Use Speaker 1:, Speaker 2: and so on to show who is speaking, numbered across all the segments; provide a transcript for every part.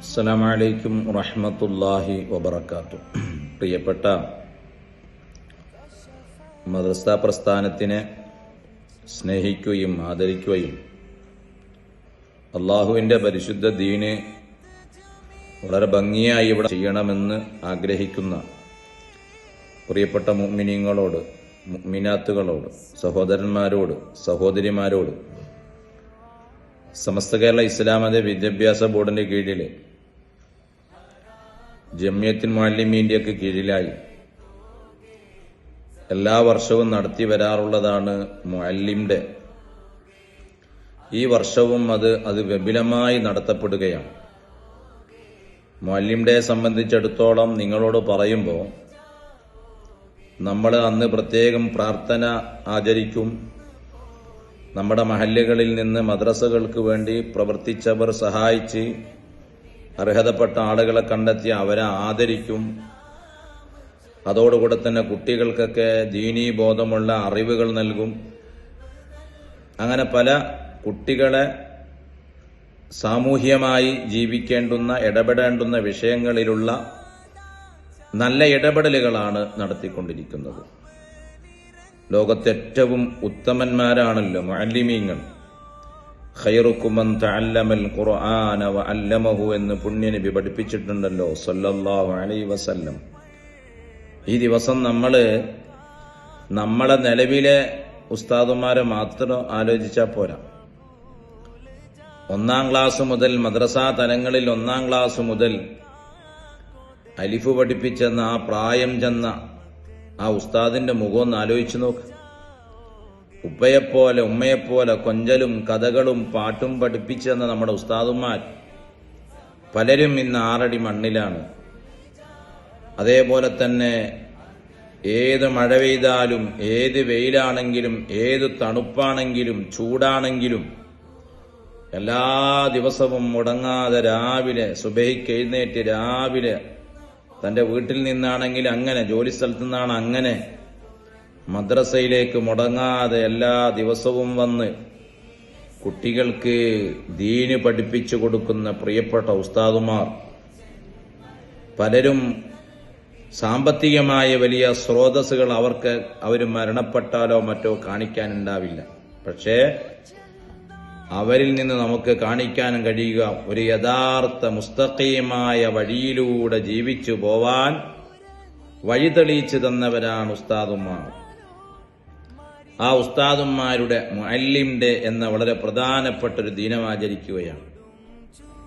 Speaker 1: അസ്സലാമു അലൈക്കും വബർക്കാത്തു പ്രിയപ്പെട്ട മദ്രസ പ്രസ്ഥാനത്തിനെ സ്നേഹിക്കുകയും ആദരിക്കുകയും അള്ളാഹുവിന്റെ പരിശുദ്ധ ദീന് വളരെ ഭംഗിയായി ഇവിടെ ചെയ്യണമെന്ന് ആഗ്രഹിക്കുന്ന പ്രിയപ്പെട്ട മുഗ്മിനിയങ്ങളോട് മുഗ്മിനാത്തുകളോട് സഹോദരന്മാരോട് സഹോദരിമാരോട് സമസ്ത കേരള ഇസ്ലാമത വിദ്യാഭ്യാസ ബോർഡിന്റെ കീഴിൽ ജമ്യത്തിൻ മാലിമീന്റെയൊക്കെ കീഴിലായി. എല്ലാ വർഷവും നടത്തി വരാറുള്ളതാണ് മുഅല്ലിംടെ ഈ വർഷവും അത് അത് വിപുലമായി നടത്തപ്പെടുകയാണ്. മുഅല്ലിം ഡേ സംബന്ധിച്ചിടത്തോളം നിങ്ങളോട് പറയുമ്പോൾ നമ്മൾ അന്ന് പ്രത്യേകം പ്രാർത്ഥന ആചരിക്കും. നമ്മുടെ മഹല്ലുകളിൽ നിന്ന് മദ്രസകൾക്ക് വേണ്ടി പ്രവർത്തിച്ചവർ സഹായിച്ച് അർഹതപ്പെട്ട ആളുകളെ കണ്ടെത്തി അവരെ ആദരിക്കും. അതോടുകൂടെ തന്നെ കുട്ടികൾക്കൊക്കെ ദീനീ ബോധമുള്ള അറിവുകൾ നൽകും. അങ്ങനെ പല കുട്ടികളെ സാമൂഹ്യമായി ജീവിക്കേണ്ടുന്ന ഇടപെടേണ്ടുന്ന വിഷയങ്ങളിലുള്ള നല്ല ഇടപെടലുകളാണ് നടത്തിക്കൊണ്ടിരിക്കുന്നത്. ലോകത്തേറ്റവും ഉത്തമന്മാരാണല്ലോ മുഅല്ലിമീങ്ങൾ. ഖൈറുക്കുമൻ തഅല്ലമൽ ഖുർആന വ അല്ലമഹു എന്ന് പുണ്യനബി പഠിപ്പിച്ചിട്ടുണ്ടല്ലോ സല്ലല്ലാഹു അലൈഹി വസല്ലം. ഈ ദിവസം നമ്മൾ നമ്മളെ നിലവിലെ ഉസ്താദുമാരെ മാത്രം ആലോചിച്ചാൽ പോരാ. ഒന്നാം ക്ലാസ് മുതൽ മദ്രസ തലങ്ങളിൽ ഒന്നാം ക്ലാസ് മുതൽ അലിഫ് പഠിപ്പിച്ചെന്ന ആ പ്രായം ചെന്ന ആ ഉസ്താദിന്റെ മുഖം ഒന്ന് ആലോചിച്ചു നോക്ക്. ഉപ്പയെപ്പോലെ ഉമ്മയെപ്പോലെ കൊഞ്ചലും കഥകളും പാട്ടും പഠിപ്പിച്ചെന്ന നമ്മുടെ ഉസ്താദുമാർ പലരും ഇന്ന് ആറടി മണ്ണിലാണ്. അതേപോലെ തന്നെ ഏത് മഴ പെയ്താലും ഏത് വെയിലാണെങ്കിലും ഏത് തണുപ്പാണെങ്കിലും ചൂടാണെങ്കിലും എല്ലാ ദിവസവും മുടങ്ങാതെ രാവിലെ സുബഹിക്ക് എഴുന്നേറ്റ് രാവിലെ തന്റെ വീട്ടിൽ നിന്നാണെങ്കിൽ അങ്ങനെ ജോലി സ്ഥലത്തു നിന്നാണ് അങ്ങനെ മദ്രസയിലേക്ക് മുടങ്ങാതെ എല്ലാ ദിവസവും വന്ന് കുട്ടികൾക്ക് ദീന് പഠിപ്പിച്ചു കൊടുക്കുന്ന പ്രിയപ്പെട്ട ഉസ്താദുമാർ പലരും സാമ്പത്തികമായ വലിയ സ്രോതസ്സുകൾ അവർക്ക് അവർ മരണപ്പെട്ടാലോ മറ്റോ കാണിക്കാനുണ്ടാവില്ല. പക്ഷേ അവരിൽ നിന്ന് നമുക്ക് കാണിക്കാൻ കഴിയുക. ഒരു യഥാർത്ഥ മുസ്തഖീമായ വഴിയിലൂടെ ജീവിച്ചു പോവാൻ വഴി തെളിയിച്ചു തന്നവരാണ് ഉസ്താദുമാർ. ആ ഉസ്താദന്മാരുടെ മുഅല്ലിമിന്റെ എന്ന വളരെ പ്രധാനപ്പെട്ട ഒരു ദിനം ആചരിക്കുകയാണ്.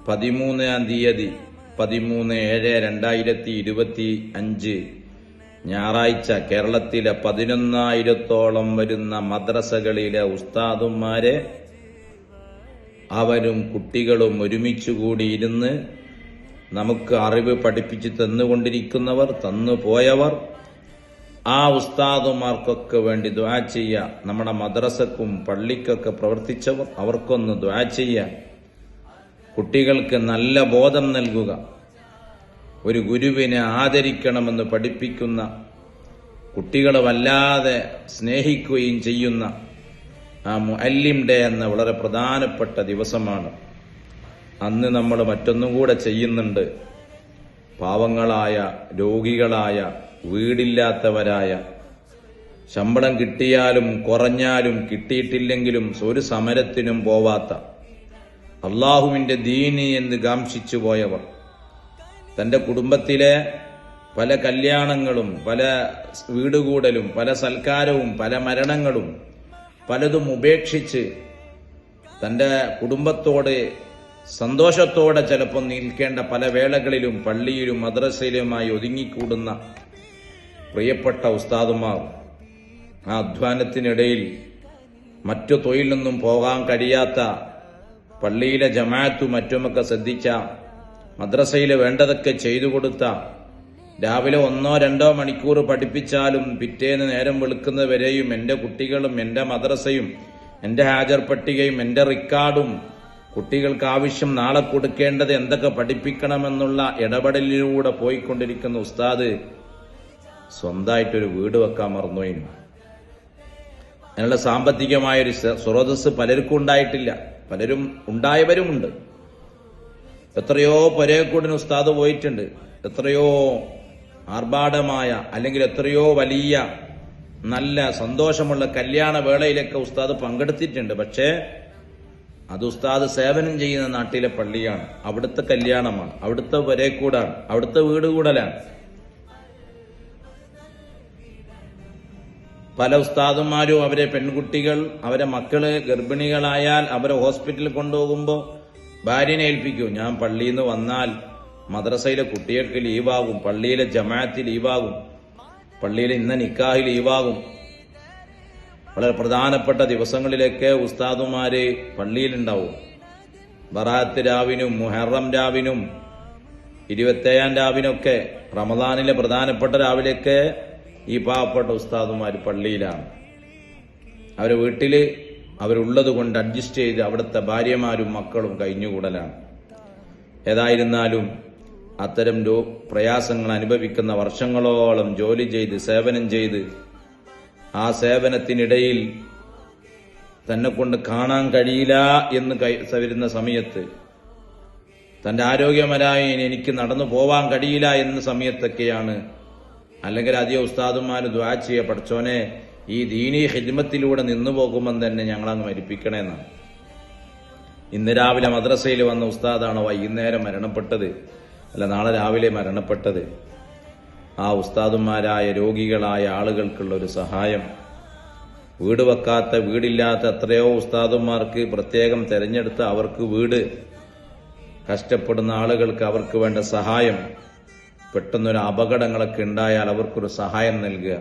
Speaker 1: പതിമൂന്നാം തീയതി പതിമൂന്ന് ഏഴ് രണ്ടായിരത്തി ഇരുപത്തി അഞ്ച് ഞായറാഴ്ച കേരളത്തിലെ പതിനൊന്നായിരത്തോളം വരുന്ന മദ്രസകളിലെ ഉസ്താദന്മാരെ അവരും കുട്ടികളും ഒരുമിച്ച് കൂടിയിരുന്ന് നമുക്ക് അറിവ് പഠിപ്പിച്ച് തന്നുകൊണ്ടിരിക്കുന്നവർ തന്നു പോയവർ ആ ഉസ്താദുമാർക്കൊക്കെ വേണ്ടി ദ്വാ ചെയ്യുക നമ്മുടെ മദ്രസക്കും പള്ളിക്കൊക്കെ പ്രവർത്തിച്ചവർ അവർക്കൊന്ന് ദ്വാ ചെയ്യുക കുട്ടികൾക്ക് നല്ല ബോധം നൽകുക. ഒരു ഗുരുവിനെ ആദരിക്കണമെന്ന് പഠിപ്പിക്കുന്ന കുട്ടികളെ വല്ലാതെ സ്നേഹിക്കുകയും ചെയ്യുന്ന ആ മുഅല്ലിം ഡേ എന്ന വളരെ പ്രധാനപ്പെട്ട ദിവസമാണ്. അന്ന് നമ്മൾ മറ്റൊന്നും കൂടെ ചെയ്യുന്നുണ്ട്. പാവങ്ങളായ രോഗികളായ വീടില്ലാത്തവരായ. ശമ്പളം കിട്ടിയാലും കുറഞ്ഞാലും കിട്ടിയിട്ടില്ലെങ്കിലും ഒരു സമരത്തിനും പോവാത്ത. അള്ളാഹുവിന്റെ ദീനി എന്ന് കാംക്ഷിച്ചു പോയവർ. തന്റെ കുടുംബത്തിലെ പല കല്യാണങ്ങളും പല വീടുകൂടലും പല സൽക്കാരവും പല മരണങ്ങളും പലതും ഉപേക്ഷിച്ച് തന്റെ കുടുംബത്തോട് സന്തോഷത്തോടെ ചിലപ്പോൾ നിൽക്കേണ്ട പല വേളകളിലും പള്ളിയിലും മദ്രസയിലുമായി ഒതുങ്ങിക്കൂടുന്ന പ്രിയപ്പെട്ട ഉസ്താദുമാർ ആ അധ്വാനത്തിനിടയിൽ മറ്റു തൊഴിലൊന്നും പോകാൻ കഴിയാത്ത പള്ളിയിലെ ജമാഅത്തും മറ്റുമൊക്കെ ശ്രദ്ധിച്ച മദ്രസയിൽ വേണ്ടതൊക്കെ ചെയ്തു കൊടുത്ത രാവിലെ ഒന്നോ രണ്ടോ മണിക്കൂർ പഠിപ്പിച്ചാലും പിറ്റേന്ന് നേരം വെളുക്കുന്നവരെയും എന്റെ കുട്ടികളും എന്റെ മദ്രസയും എന്റെ ഹാജർ പട്ടികയും എന്റെ റിക്കാർഡും കുട്ടികൾക്ക് ആവശ്യം നാളെ കൊടുക്കേണ്ടത് എന്തൊക്കെ പഠിപ്പിക്കണമെന്നുള്ള ഇടപെടലിലൂടെ പോയിക്കൊണ്ടിരിക്കുന്ന ഉസ്താദ് സ്വന്തമായിട്ടൊരു വീട് വെക്കാൻ മറന്നുപോയി അതിനുള്ള സാമ്പത്തികമായൊരു സ്രോതസ് പലർക്കും ഉണ്ടായിട്ടില്ല. പലരും ഉണ്ടായവരുമുണ്ട്. എത്രയോ പരേക്കൂടിന് ഉസ്താദ് പോയിട്ടുണ്ട്. എത്രയോ ആർഭാടമായ അല്ലെങ്കിൽ എത്രയോ വലിയ നല്ല സന്തോഷമുള്ള കല്യാണ വേളയിലൊക്കെ ഉസ്താദ് പങ്കെടുത്തിട്ടുണ്ട്. പക്ഷേ അത് ഉസ്താദ് സേവനം ചെയ്യുന്ന നാട്ടിലെ പള്ളിയാണ്. അവിടുത്തെ കല്യാണമാണ്. അവിടുത്തെ വരേക്കൂടാണ് അവിടുത്തെ വീട് കൂടലാണ് പല ഉസ്താദുമാരും അവരെ പെൺകുട്ടികൾ അവരെ മക്കൾ ഗർഭിണികളായാൽ അവരെ ഹോസ്പിറ്റലിൽ കൊണ്ടുപോകുമ്പോൾ ഭാര്യനെ ഏൽപ്പിക്കൂ. ഞാൻ പള്ളിയിൽ നിന്ന് വന്നാൽ മദ്രസയിലെ കുട്ടികൾക്ക് ലീവാകും പള്ളിയിലെ ജമാഅത്ത് ലീവാകും പള്ളിയിലെ ഇന്ന നിക്കാഹ് ലീവാകും. വളരെ പ്രധാനപ്പെട്ട ദിവസങ്ങളിലൊക്കെ ഉസ്താദുമാര് പള്ളിയിലുണ്ടാവും. ബറാത്ത് രാവിനും മുഹറം രാവിനും ഇരുപത്തേഴാം രാവിനൊക്കെ റമദാനിലെ പ്രധാനപ്പെട്ട രാവിലെയൊക്കെ ഈ പാവപ്പെട്ട ഉസ്താദുമാർ പള്ളിയിലാണ്. അവരെ വീട്ടിൽ അവരുള്ളത് കൊണ്ട് അഡ്ജസ്റ്റ് ചെയ്ത് അവിടുത്തെ ഭാര്യമാരും മക്കളും കഴിഞ്ഞുകൂടലാണ്. ഏതായിരുന്നാലും അത്തരം രോ പ്രയാസങ്ങൾ അനുഭവിക്കുന്ന വർഷങ്ങളോളം ജോലി ചെയ്ത് സേവനം ചെയ്ത് ആ സേവനത്തിനിടയിൽ തന്നെ കൊണ്ട് കാണാൻ കഴിയില്ല എന്ന് വരുന്ന സമയത്ത് തന്റെ ആരോഗ്യമരായി എനിക്ക് നടന്നു പോവാൻ കഴിയില്ല എന്ന സമയത്തൊക്കെയാണ് അല്ലെങ്കിൽ അധികം ഉസ്താദുമാർ ദ്വാ ചെയ്യ പഠിച്ചോനെ ഈ ദീനീ ഹിദ്മത്തിലൂടെ നിന്നു പോകുമ്പോൾ തന്നെ ഞങ്ങളങ്ങ് മരിപ്പിക്കണേന്നാണ്. ഇന്ന് രാവിലെ മദ്രസയിൽ വന്ന ഉസ്താദാണ് വൈകുന്നേരം മരണപ്പെട്ടത്. അല്ല നാളെ രാവിലെ മരണപ്പെട്ടത്. ആ ഉസ്താദുമാരായ രോഗികളായ ആളുകൾക്കുള്ള ഒരു സഹായം. വീട് വെക്കാത്ത വീടില്ലാത്ത എത്രയോ ഉസ്താദുമാർക്ക് പ്രത്യേകം തെരഞ്ഞെടുത്ത് അവർക്ക് വീട്. കഷ്ടപ്പെടുന്ന ആളുകൾക്ക് അവർക്ക് വേണ്ട സഹായം. പെട്ടെന്നൊരു അപകടങ്ങളൊക്കെ ഉണ്ടായാൽ അവർക്കൊരു സഹായം നൽകുക.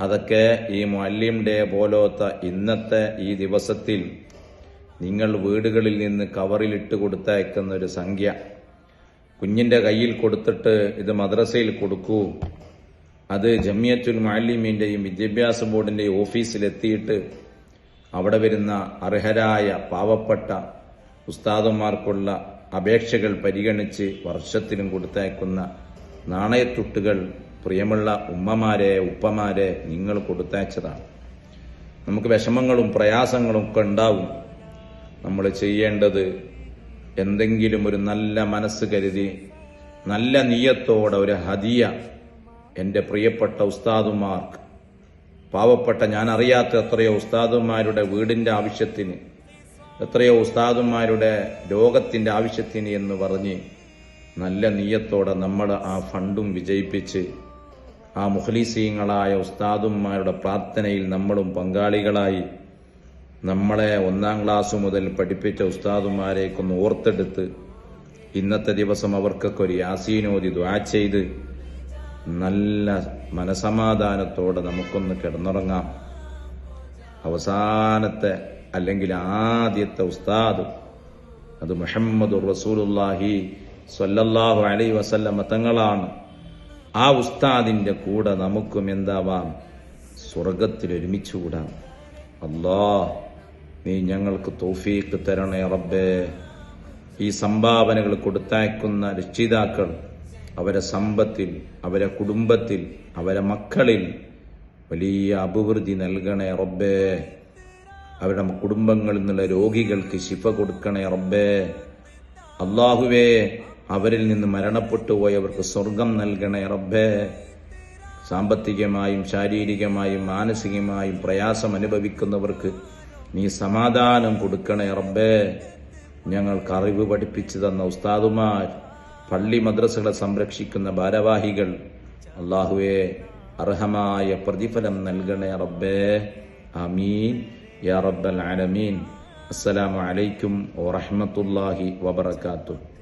Speaker 1: അതൊക്കെ ഈ മല്യം ഡേ പോലത്തെ ഇന്നത്തെ ഈ ദിവസത്തിൽ നിങ്ങൾ വീടുകളിൽ നിന്ന് കവറിലിട്ട് കൊടുത്തയക്കുന്ന ഒരു സംഖ്യ. കുഞ്ഞിന്റെ കയ്യിൽ കൊടുത്തിട്ട് ഇത് മദ്രസയിൽ കൊടുക്കൂ. അത് ജമിയത്തുൽ മാലിമീന്റെയും വിദ്യാഭ്യാസ ബോർഡിന്റെയും ഓഫീസിലെത്തിയിട്ട് അവിടെ വരുന്ന അർഹരായ പാവപ്പെട്ട ഉസ്താദന്മാർക്കുള്ള അപേക്ഷകൾ പരിഗണിച്ച് വർഷത്തിലും കൊടുത്തയക്കുന്ന നാണയത്തുട്ടുകൾ പ്രിയമുള്ള ഉമ്മമാരെ ഉപ്പമാരെ നിങ്ങൾ കൊടുത്തയച്ചതാണ്. നമുക്ക് വിഷമങ്ങളും പ്രയാസങ്ങളും ഒക്കെ ഉണ്ടാവും. നമ്മൾ ചെയ്യേണ്ടത് എന്തെങ്കിലും ഒരു നല്ല മനസ്സ് കരുതി നല്ല നീയത്തോടെ ഒരു ഹദിയ എന്റെ പ്രിയപ്പെട്ട ഉസ്താദുമാർക്ക് പാവപ്പെട്ട ഞാൻ അറിയാത്ത എത്രയോ ഉസ്താദുമാരുടെ വീടിന്റെ ആവശ്യത്തിന് എത്രയോ ഉസ്താദുമാരുടെ രോഗത്തിന്റെ ആവശ്യത്തിന് എന്ന് പറഞ്ഞ് നല്ല നീയത്തോടെ നമ്മൾ ആ ഫണ്ടും വിജയിപ്പിച്ച് ആ മുഖലീസീങ്ങളായ ഉസ്താദുമാരുടെ പ്രാർത്ഥനയിൽ നമ്മളും പങ്കാളികളായി നമ്മളെ ഒന്നാം ക്ലാസ് മുതൽ പഠിപ്പിച്ച ഉസ്താദുമാരേക്കൊന്ന് ഓർത്തെടുത്ത് ഇന്നത്തെ ദിവസം അവർക്കൊക്കെ ഒരു യാസീനോദി ദ്വാ ചെയ്ത് നല്ല മനസമാധാനത്തോടെ നമുക്കൊന്ന് കിടന്നുറങ്ങാം. അവസാനത്തെ അല്ലെങ്കിൽ ആദ്യത്തെ ഉസ്താദ് അത് മുഹമ്മദ് റസൂലുല്ലാഹി സ്വല്ലല്ലാഹു അലൈ വസല്ലമ തങ്ങളാണ്. ആ ഉസ്താദിന്റെ കൂടെ നമുക്കും എന്താവാം? സ്വർഗത്തിൽ ഒരുമിച്ചുകൂടാം. അല്ലാ നീ ഞങ്ങൾക്ക് തോഫീക്ക് തരണേ റബ്ബേ. ഈ സംഭാവനകൾ കൊടുത്തയക്കുന്ന രക്ഷിതാക്കൾ അവരെ സമ്പത്തിൽ അവരെ കുടുംബത്തിൽ അവരെ മക്കളിൽ വലിയ അഭിവൃദ്ധി നൽകണേ റബ്ബേ. അവരുടെ കുടുംബങ്ങളിൽ നിന്നുള്ള രോഗികൾക്ക് ശിഫ കൊടുക്കണേ റബ്ബേ. അള്ളാഹുവേ അവരിൽ നിന്ന് മരണപ്പെട്ടു പോയവർക്ക് സ്വർഗം നൽകണേ റബ്ബേ. സാമ്പത്തികമായും ശാരീരികമായും മാനസികമായും പ്രയാസം അനുഭവിക്കുന്നവർക്ക് നീ സമാധാനം കൊടുക്കണേ റബ്ബേ. ഞങ്ങൾക്ക് അറിവ് പഠിപ്പിച്ചു തന്ന ഉസ്താദുമാർ പള്ളി മദ്രസകളെ സംരക്ഷിക്കുന്ന ഭാരവാഹികൾ അള്ളാഹുവെ അർഹമായ പ്രതിഫലം നൽകണേ റബ്ബേ. അമീൻ യാ റബ്ബൽ ആലമീൻ. അസ്സലാമു അലൈക്കും വറഹ്മത്തുള്ളാഹി വബറകാതുഹു.